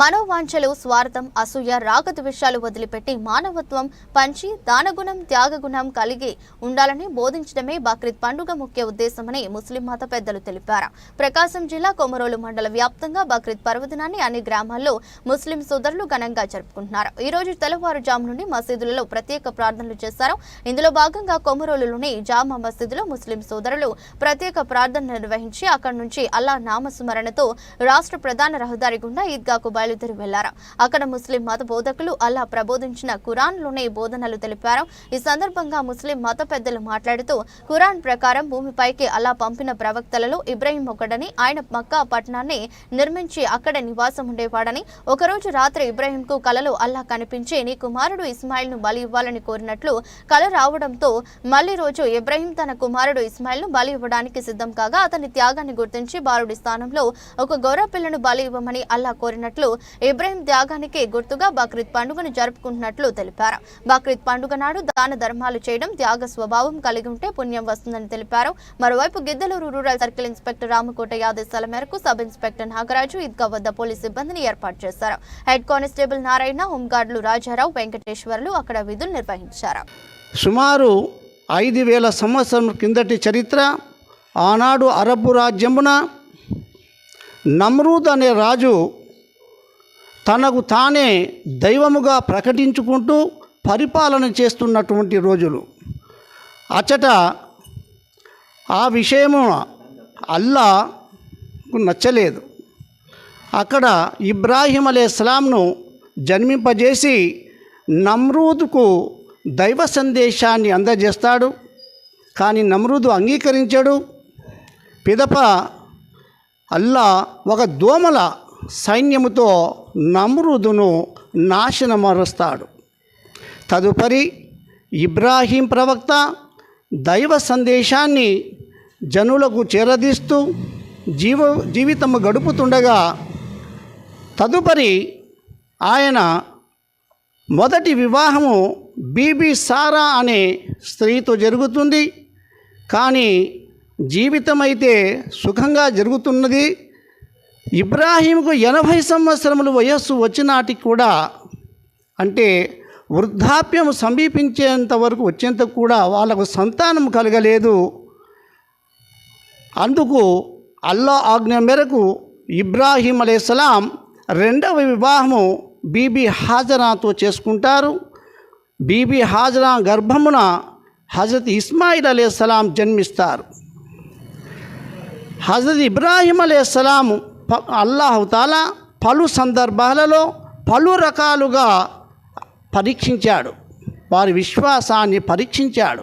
మనోవాంఛలు స్వార్థం అసూయ రాగద్వేషాలు వదిలిపెట్టి మానవత్వం పంచి దానగుణం త్యాగగుణం కలిగి ఉండాలని బోధించడమే బక్రీద్ పండుగ ముఖ్య ఉద్దేశమని ముస్లిం మత పెద్దలు తెలిపారు. ప్రకాశం జిల్లా కొమరోలు మండల వ్యాప్తంగా బక్రీద్ పర్వదినాన్ని అన్ని గ్రామాల్లో ముస్లిం సోదరులు ఘనంగా జరుపుకుంటున్నారు. ఈ రోజు తెల్లవారుజాము నుండి మసీదులలో ప్రత్యేక ప్రార్థనలు చేశారు. ఇందులో భాగంగా కొమరోలులోని జామా మసీదులో ముస్లిం సోదరులు ప్రత్యేక ప్రార్థన నిర్వహించి అక్కడి నుంచి అల్లా నామస్మరణతో రాష్ట్ర ప్రధాన రహదారి గుండా ఈద్గాకు బయలుదేరి వెళ్ళారు. అక్కడ ముస్లిం మత బోధకులు అల్లా ప్రబోధించిన కురాన్లోని బోధనలు తెలిపారు. ఈ సందర్భంగా ముస్లిం మత పెద్దలు మాట్లాడుతూ ఖురాన్ ప్రకారం భూమిపైకి అలా పంపిన ప్రవక్తలలో ఇబ్రహీం ఒకడని ఆయన మక్కా పట్టణాన్ని నిర్మించి అక్కడ నివాసం ఉండేవాడని ఒకరోజు రాత్రి ఇబ్రహీంకు కలలో అల్లా కనిపించి నీ కుమారుడు ఇస్మాయిల్ను బలి ఇవ్వాలని కోరినట్లు కల రావడంతో మళ్ళీ రోజు ఇబ్రహీం తన కుమారుడు ఇస్మాయిల్ను బలి ఇవ్వడానికి సిద్ధం కాగా అతని త్యాగాన్ని గుర్తించి బాలుడి స్థానంలో ఒక గౌరవ పిల్లను బలి ఇవ్వమని అల్లా కోరినట్లు ఇబ్రహీం త్యాగానికి గుర్తుగా బక్రీద్ పండుగను జరుపుకుంటున్నట్లు తెలిపారు. బక్రీద్ పండుగ నాడు దాన ధర్మాలు చేయడం త్యాగ స్వభావం కలిగి ఉంటే పుణ్యం వస్తుందని తెలిపారు. మరోవైపు Giddalur rural circle inspector Ramakota ఆదేశాల మేరకు సబ్ ఇన్స్పెక్టర్ నాగరాజు ఈద్గా వద్ద పోలీస్ సిబ్బందిని ఏర్పాటు చేశారు. హెడ్ కానిస్టేబుల్ నారాయణ హోంగార్డులు రాజారావు వెంకటేశ్వర్లు అక్కడ విధులు నిర్వహించారు. సుమారు ఐదు వేల సంవత్సరం కిందటి చరిత్ర ఆనాడు అరబ్బు రాజ్యమున నమ్రూద్ అనే రాజు తనకు తానే దైవముగా ప్రకటించుకుంటూ పరిపాలన చేస్తున్నటువంటి రోజులు. అచ్చట ఆ విషయము అల్లాకు నచ్చలేదు. అక్కడ ఇబ్రాహిమలే ఇస్లాంను జన్మింపజేసి నమ్రూదుకు దైవ సందేశాన్ని అందజేస్తాడు. కానీ నమ్రూదు అంగీకరించాడు. పిదప అల్లా ఒక దోమల సైన్యముతో నమ్రుదును నాశనమరుస్తాడు. తదుపరి ఇబ్రాహీం ప్రవక్త దైవ సందేశాన్ని జనులకు చేరదీస్తూ జీవ జీవితము గడుపుతుండగా తదుపరి ఆయన మొదటి వివాహము బీబీ సారా అనే స్త్రీతో జరుగుతుంది. కానీ జీవితం అయితే సుఖంగా జరుగుతున్నది. ఇబ్రాహీంకు ఎనభై సంవత్సరములు వయస్సు వచ్చినాటికి కూడా అంటే వృద్ధాప్యం సమీపించేంత వరకు వచ్చేంత కూడా వాళ్ళకు సంతానం కలగలేదు. అందుకు అల్లా ఆజ్ఞ మేరకు ఇబ్రాహీం అలైహిస్సలాం రెండవ వివాహము బీబీ హాజరాతో చేసుకుంటారు. బీబీ హాజరా గర్భమున హజరత్ ఇస్మాయిల్ అలైహిస్సలాం జన్మిస్తారు. హజరత్ ఇబ్రాహీం అలైహిస్సలాం అల్లాహుతాల పలు సందర్భాలలో పలు రకాలుగా పరీక్షించాడు. వారి విశ్వాసాన్ని పరీక్షించాడు.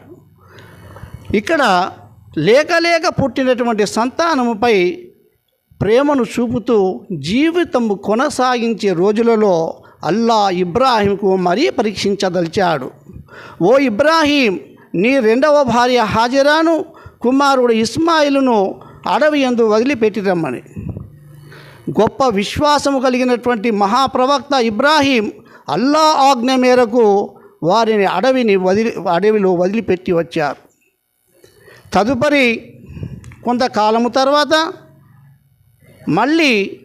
ఇక్కడ లేక లేక పుట్టినటువంటి సంతానముపై ప్రేమను చూపుతూ జీవితము కొనసాగించే రోజులలో అల్లా ఇబ్రాహీంకు మరీ పరీక్షించదలిచాడు. ఓ ఇబ్రాహీం నీ రెండవ భార్య హాజరాను కుమారుడు ఇస్మాయిలును అడవి ఎందు వదిలిపెట్టి రమ్మని. గొప్ప విశ్వాసము కలిగినటువంటి మహాప్రవక్త ఇబ్రాహీం అల్లా ఆజ్ఞ మేరకు వారిని అడవిని వదిలి అడవిలో వదిలిపెట్టి వచ్చారు. తదుపరి కొంతకాలము తర్వాత మళ్ళీ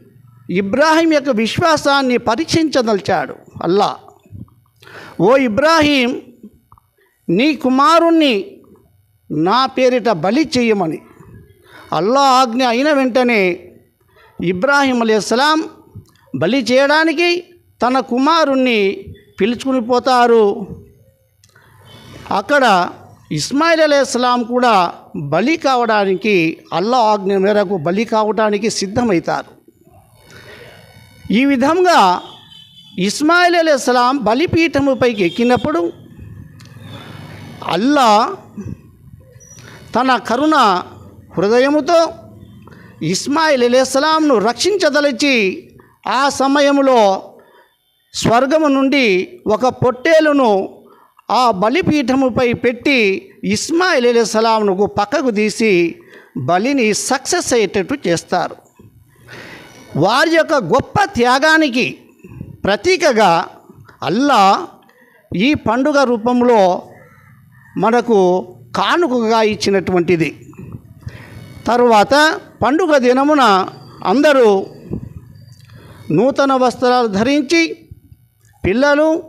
ఇబ్రాహీం యొక్క విశ్వాసాన్ని పరీక్షించదలిచాడు అల్లా. ఓ ఇబ్రాహీం నీ కుమారుణ్ణి నా పేరిట బలి చేయమని. అల్లా ఆజ్ఞ అయిన వెంటనే ఇబ్రాహీం అలైహిస్సలాం బలి చేయడానికి తన కుమారుణ్ణి పిలుచుకుని పోతారు. అక్కడ ఇస్మాయిల్ అలైహిస్సలాం కూడా బలి కావడానికి అల్లా ఆజ్ఞ మేరకు బలి కావడానికి సిద్ధమవుతారు ఈ విధంగా ఇస్మాయిల్ అలైహిస్సలాం బలిపీఠముపైకి ఎక్కినప్పుడు అల్లా తన కరుణ హృదయముతో ఇస్మాయిల్ అలీస్లాంను రక్షించదలిచి ఆ సమయంలో స్వర్గము నుండి ఒక పొట్టేలును ఆ బలిపీఠముపై పెట్టి ఇస్మాయిల్ అలీస్లాంను పక్కకు తీసి బలిని సక్సెస్ అయ్యేటట్టు చేస్తారు. వారి యొక్క గొప్ప త్యాగానికి ప్రతీకగా అల్లా ఈ పండుగ రూపంలో మనకు కానుకగా ఇచ్చినటువంటిది. తరువాత పండుగ దినమున అందరూ నూతన వస్త్రాలు ధరించి పిల్లలు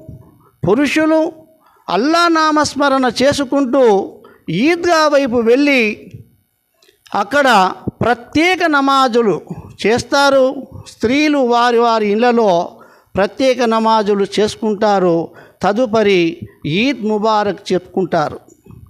పురుషులు అల్లా నామస్మరణ చేసుకుంటూ ఈద్గా వైపు వెళ్ళి అక్కడ ప్రత్యేక నమాజులు చేస్తారు. స్త్రీలు వారి వారి ఇళ్ళలో ప్రత్యేక నమాజులు చేసుకుంటారు. తదుపరి ఈద్ ముబారక్ చెప్పుకుంటారు